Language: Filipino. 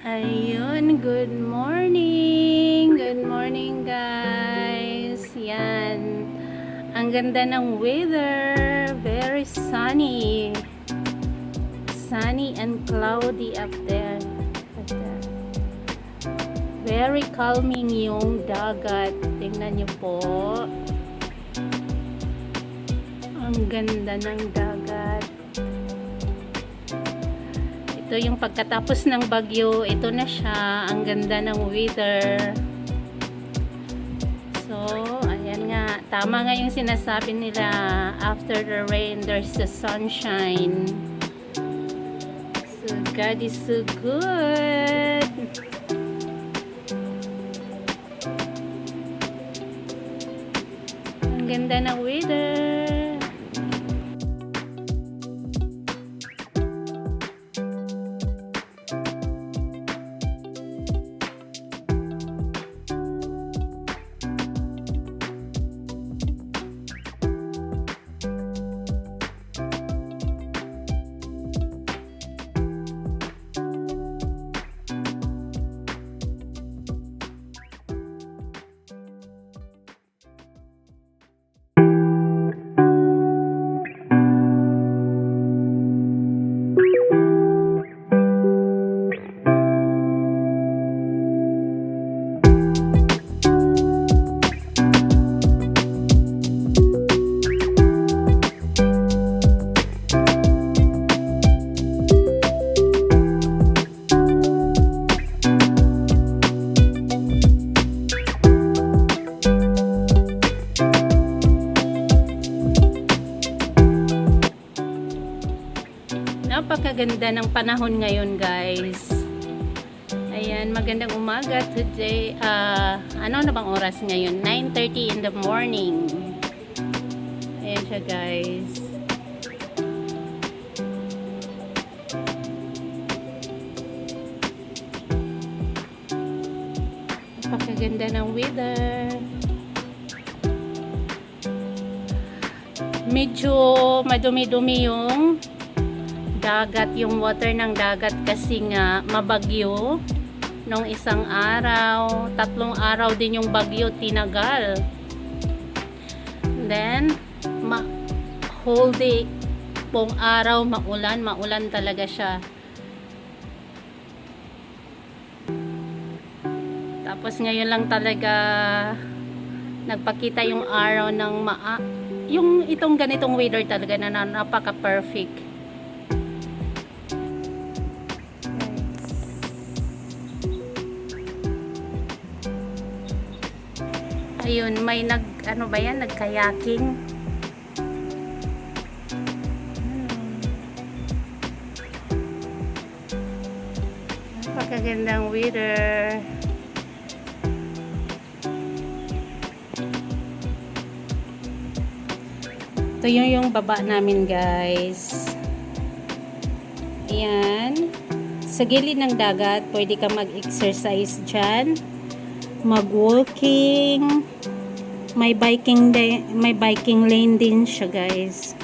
Ayun, good morning. Good morning, guys. Yan. Ang ganda ng weather. Very sunny. Sunny and cloudy up there. Very calming yung dagat. Tingnan niyo po. Ang ganda ng dagat. Ito yung pagkatapos ng bagyo, ito na siya. Ang ganda ng weather. So, ayan nga. Tama nga yung sinasabi nila, after the rain, there's the sunshine. So, God is so good. Ang ganda ng weather. Napakaganda ng panahon ngayon, guys. Ayan, magandang umaga today. ah ano na bang oras ngayon? 9.30 in the morning. Ayan siya, guys. Napakaganda ng weather. Medyo madumi-dumi yung dagat, yung water ng dagat kasi nga mabagyo nung isang araw, tatlong araw din yung bagyo tinagal. Then, ma whole day pong araw maulan, maulan talaga siya. Tapos ngayon lang talaga nagpakita yung araw ng maa yung itong ganitong weather talaga na napaka Ayun, may nag, ano ba yan, nagkayaking. Napakagandang weather. Ito yung yung baba namin guys. Ayan. Sa gilid ng dagat, pwede ka mag-exercise dyan. Mag-walking. May biking, may biking lane din siya guys.